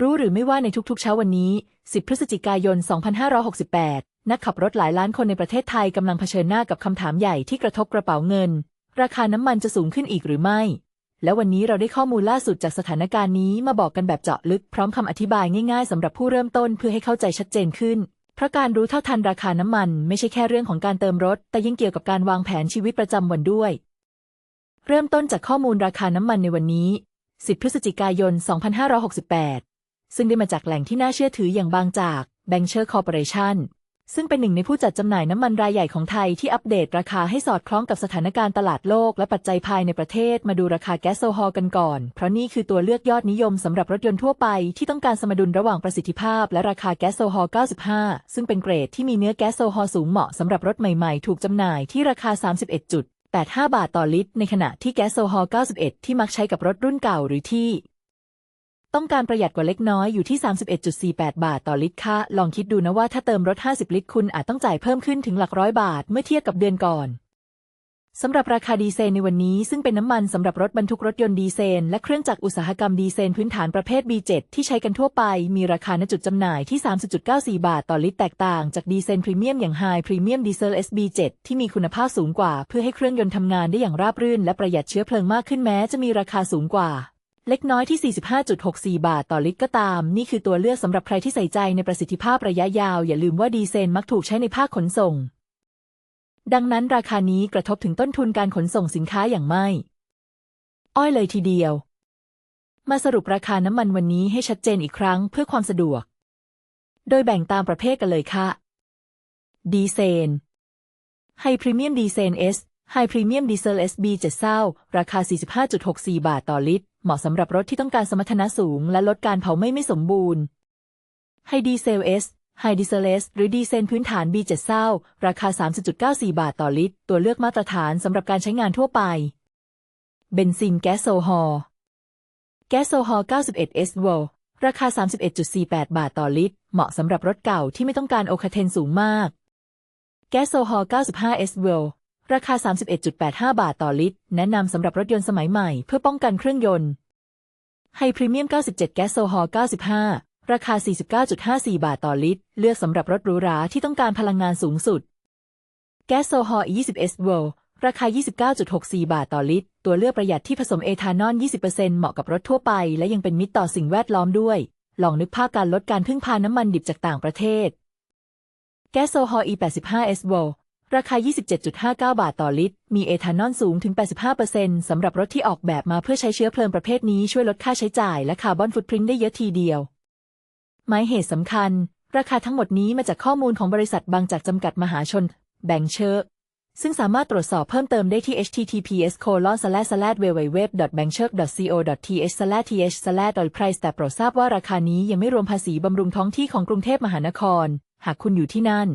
รู้หรือไม่ว่าในทุกๆเช้าวันนี้ 10 พฤศจิกายน 2568 นักขับรถหลายล้านคนในประเทศไทยกำลังเผชิญหน้ากับคำถามใหญ่ที่กระทบกระเป๋าเงิน ราคาน้ำมันจะสูงขึ้นอีกหรือไม่ และวันนี้เราได้ข้อมูลล่าสุดจากสถานการณ์นี้มาบอกกันแบบเจาะลึกพร้อมคำอธิบายง่ายๆสำหรับผู้เริ่มต้นเพื่อให้เข้าใจชัดเจนขึ้น เพราะการรู้เท่าทันราคาน้ำมันไม่ใช่แค่เรื่องของการเติมรถ แต่ยังเกี่ยวกับการวางแผนชีวิตประจำวันด้วย เริ่มต้นจากข้อมูลราคาน้ำมันในวันนี้ 10 พฤศจิกายน 2568 ซึ่งได้มาจากแหล่งที่น่าเชื่อถืออย่างบางจาก b a n k s h e r Corporation ซึ่งเป็นหนึ่งในผู้จัดจำหน่ายน้ำมันรายใหญ่ของไทยที่อัปเดตราคาให้สอดคล้องกับสถานการณ์ตลาดโลกและปัจจัยภายในประเทศมาดูราคาแก๊สโซฮอลกันก่อน เพราะนี่คือตัวเลือกยอดนิยมสำหรับรถยนต์ทั่วไปที่ต้องการสมดุลระหว่างประสิทธิภาพและราคาแก๊สโซฮอล95 ซึ่งเป็นเกรดที่มีเนื้อแก๊สโซฮอลสูงเหมาะสำหรับรถใหม่ๆ ถูกจำหน่ายที่ราคา 31.85 บาทต่อลิตร ในขณะที่แก๊สโซฮอล91 ที่มักใช้กับรถรุ่นเก่าหรือที่ ต้องการประหยัดกว่าเล็กน้อยอยู่ที่ 31.48 บาทต่อลิตรค่ะ ลองคิดดูนะว่าถ้าเติมรถ 50 ลิตรคุณอาจต้องจ่ายเพิ่มขึ้นถึงหลักร้อยบาทเมื่อเทียบกับเดือนก่อนสำหรับราคาดีเซลในวันนี้ซึ่งเป็นน้ำมันสำหรับรถบรรทุกรถยนต์ดีเซลและเครื่องจักรอุตสาหกรรมดีเซลพื้นฐานประเภท B7 ที่ใช้กันทั่วไป มีราคาณจุดจำหน่ายที่ 30.94 บาทต่อลิตรแตกต่างจากดีเซลพรีเมียมอย่าง High Premium Diesel SB7 ที่มีคุณภาพสูงกว่า เพื่อให้เครื่องยนต์ทำงานได้อย่างราบรื่น และประหยัดเชื้อเพลิงมากขึ้นแม้จะมีราคาสูงกว่า เล็กน้อยที่ 45.64 บาทต่อลิตรก็ตาม นี่คือตัวเลือกสำหรับใครที่ใส่ใจในประสิทธิภาพระยะยาว อย่าลืมว่าดีเซลมักถูกใช้ในภาคขนส่ง ดังนั้นราคานี้กระทบถึงต้นทุนการขนส่งสินค้าอย่างไม่ อ้อยเลยทีเดียว มาสรุปราคาน้ำมันวันนี้ให้ชัดเจนอีกครั้งเพื่อความสะดวก โดยแบ่งตามประเภทกันเลยค่ะ ดีเซลไฮพรีเมียมดีเซล S ไฮพรีเมียมดีเซล SB 7เศร้าราคา 45.64 บาทต่อลิตรเหมาะสำหรับรถที่ต้องการสมรรถนะสูง และลดการเผาไหม้ไม่สมบูรณ์ไฮดีเซล S ไฮดีเซล S หรือดีเซลพื้นฐาน B7 เศร้า ราคา 30.94 บาทต่อลิตร ตัวเลือกมาตรฐานสำหรับการใช้งานทั่วไป เบนซินแก๊สโซฮอลแก๊สโซฮอล91 S v o l ราคา 31.48 บาทต่อลิตร เหมาะสำหรับรถเก่าที่ไม่ต้องการโอคาเทนสูงมาก แก๊สโซฮอล95 S v o l ราคา 31.85 บาทต่อลิตร แนะนำสำหรับรถยนต์สมัยใหม่เพื่อป้องกันเครื่องยนต์ไฮพรีเมียม 97 แก๊สโซฮอล95 ราคา 49.54 บาทต่อลิตร เลือกสำหรับรถหรูหราที่ต้องการพลังงานสูงสุด แก๊สโซฮอล20 S v o l ราคา 29.64 บาทต่อลิตร ตัวเลือกประหยัดที่ผสมเอทานอล 20%เหมาะกับรถทั่วไป และยังเป็นมิตรต่อสิ่งแวดล้อมด้วย ลองนึกภาพการลดการพึ่งพาน้ำมันดิบจากต่างประเทศ แก๊สโซฮอล E85 S v o l ราคา 27.59 บาทต่อลิตร มีเอทานอลสูงถึง 85%สำหรับรถที่ออกแบบมาเพื่อใช้เชื้อเพลิงประเภทนี้ช่วยลดค่าใช้จ่ายและคาร์บอนฟุตพริ้นได้เยอะทีเดียว หมายเหตุสำคัญ ราคาทั้งหมดนี้มาจากข้อมูลของบริษัทบางจากจำกัดมหาชน แบงเชอร์ซึ่งสามารถตรวจสอบเพิ่มเติมได้ที่ https www.bankshurk.co.th th oil price แต่โปรดทราบว่าราคานี้ยังไม่รวมภาษีบำรุงท้องที่ของกรุงเทพมหานคร หากคุณอยู่ที่นั่น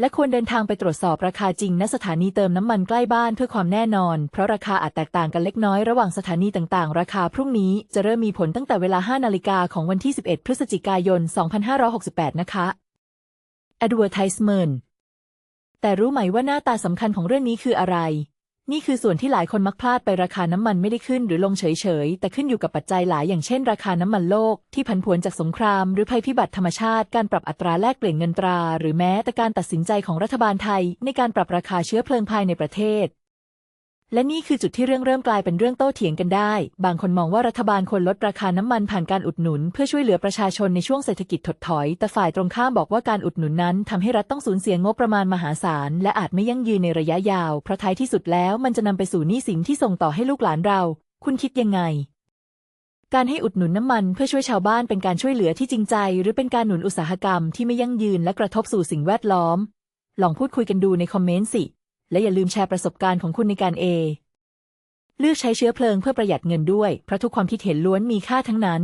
และควรเดินทางไปตรวจสอบราคาจริงณสถานีเติมน้ำมันใกล้บ้านเพื่อความแน่นอน เพราะราคาอาจแตกต่างกันเล็กน้อยระหว่างสถานีต่างๆ ราคาพรุ่งนี้จะเริ่มมีผลตั้งแต่เวลา 5 นาฬิกาของวันที่ 11 พฤศจิกายน 2568 นะคะ Advertisement แต่รู้ไหมว่าหน้าตาสำคัญของเรื่องนี้คืออะไร นี่คือส่วนที่หลายคนมักพลาดไปราคาน้ำมันไม่ได้ขึ้นหรือลงเฉยๆ แต่ขึ้นอยู่กับปัจจัยหลายอย่างเช่นราคาน้ำมันโลก ที่ผันผวนจากสงคราม หรือภัยพิบัติธรรมชาติ การปรับอัตราแลกเปลี่ยนเงินตรา หรือแม้แต่การตัดสินใจของรัฐบาลไทย ในการปรับราคาเชื้อเพลิงภายในประเทศ และนี่คือจุดที่เรื่องเริ่มกลายเป็นเรื่องโต้เถียงกันได้ บางคนมองว่ารัฐบาลควรลดราคาน้ำมันผ่านการอุดหนุน เพื่อช่วยเหลือประชาชนในช่วงเศรษฐกิจถดถอย แต่ฝ่ายตรงข้ามบอกว่าการอุดหนุนนั้นทำให้รัฐต้องสูญเสียงบประมาณมหาศาล และอาจไม่ยั่งยืนในระยะยาว เพราะท้ายที่สุดแล้วมันจะนำไปสู่หนี้สินที่ส่งต่อให้ลูกหลานเรา คุณคิดยังไง การให้อุดหนุนน้ำมันเพื่อช่วยชาวบ้านเป็นการช่วยเหลือที่จริงใจ หรือเป็นการหนุนอุตสาหกรรมที่ไม่ยั่งยืนและกระทบสู่สิ่งแวดล้อม ลองพูดคุยกันดูในคอมเมนต์สิ และอย่าลืมแชร์ประสบการณ์ของคุณในการเอ เลือกใช้เชื้อเพลิงเพื่อประหยัดเงินด้วย เพราะทุกความคิดเห็นล้วนมีค่าทั้งนั้น